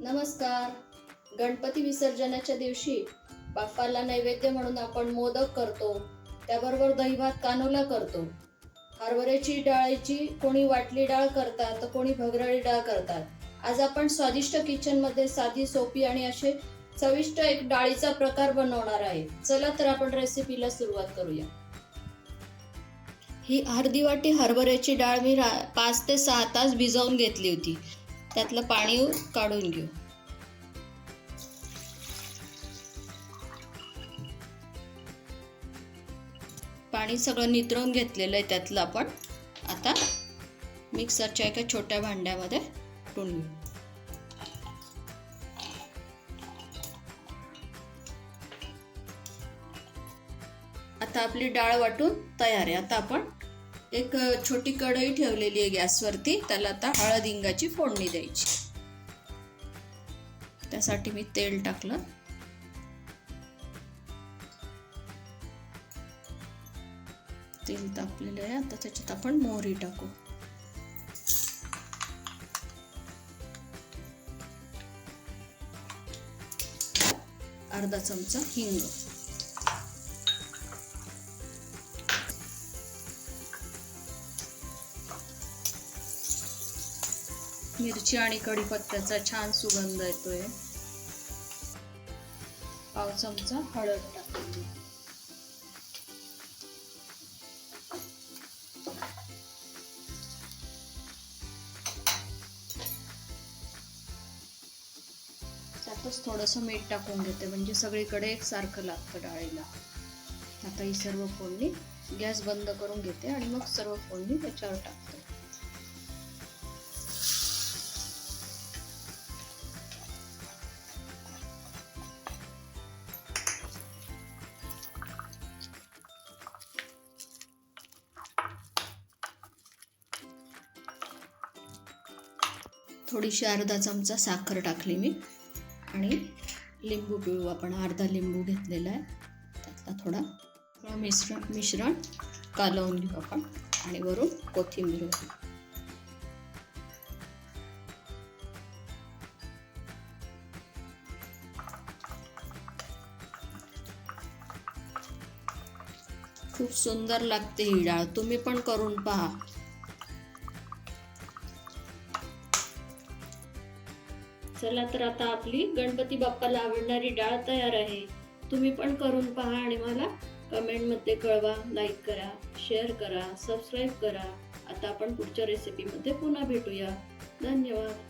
नमस्कार. गणपती विसर्जनाच्या दिवशी बाप्पाला नैवेद्य म्हणून आपण मोदक करतो. त्याबरोबर दहीभात कानोला करतो. हरभऱ्याची डाळीची कोणी वाटली डाळ करतात तर कोणी भगराळी डाळ करतात. आज आपण स्वादिष्ट किचनमध्ये साधी सोपी आणि असे चविष्ट एक डाळीचा प्रकार बनवणार आहे. चला तर आपण रेसिपीला सुरुवात करूया. ही अर्धी वाटी हरभऱ्याची डाळ मी पाच ते सहा तास भिजवून घेतली होती. त्यातलं पाणी काढून घेऊ. पाणी सगळं नितळून घेतलेलं आहे त्यातलं आपण. आता मिक्सरच्या एका छोट्या भांड्यामध्ये कुटून घेऊ. आता आपली डाळ वाटून तयार आहे. आता आपण एक छोटी कढई ठेवलेली आहे गॅसवरती. त्याला आता हळद हिंगाची फोडणी द्यायची. त्यासाठी मी तेल टाकलं. तेल तापलेलं आहे. आता त्याच्यात आपण मोहरी टाकू. अर्धा चमचा हिंग. मिरची आणि कढीपत्त्याचा छान सुगंध येतोय. पाव चमचा हळद टाकली त्यातच थोडंसं मीठ टाकून घेते म्हणजे सगळीकडे एकसारखं लागतं डाळीला. आता ही सर्व फोडणी गॅस बंद करून घेते आणि मग सर्व फोडणी त्याच्यावर टाकते. थोडीशी अर्धा चमचा साखर टाकली मी. आणि लिंबू पिळू आपण अर्धा लिंबू घेतलेला आहे. त्यातला थोडा मिश्रण मिश्रण कालवून घेऊ आपण आणि वरून कोथिंबीर खूप सुंदर लागते ही डाळ. तुम्ही पण करून पहा. चला तर आता आपली गणपती बाप्पाला आवडणारी डाळ तयार आहे. तुम्ही पण करून पहा आणि मला कमेंटमध्ये कळवा लाईक करा शेअर करा सबस्क्राईब करा. आता आपण पुढच्या रेसिपीमध्ये पुन्हा भेटूया. धन्यवाद.